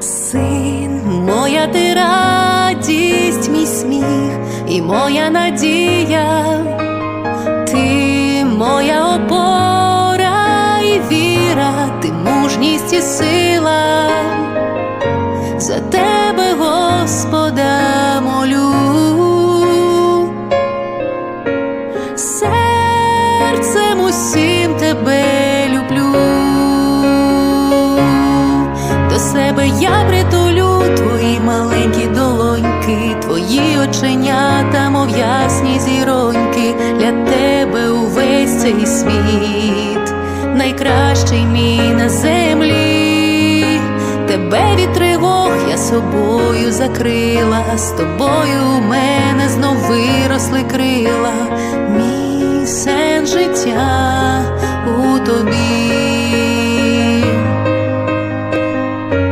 Син, моя ти радість, мій сміх і моя надія, ти моя опора і віра, ти мужність і сила, за тебе, Господа, молю. Серцем усім тебе до себе я притулю твої маленькі долоньки, твої оченята, мов ясні зіроньки, для тебе увесь цей світ, найкращий мій на землі, тебе від тривог я собою закрила, з тобою у мене знов виросли крила,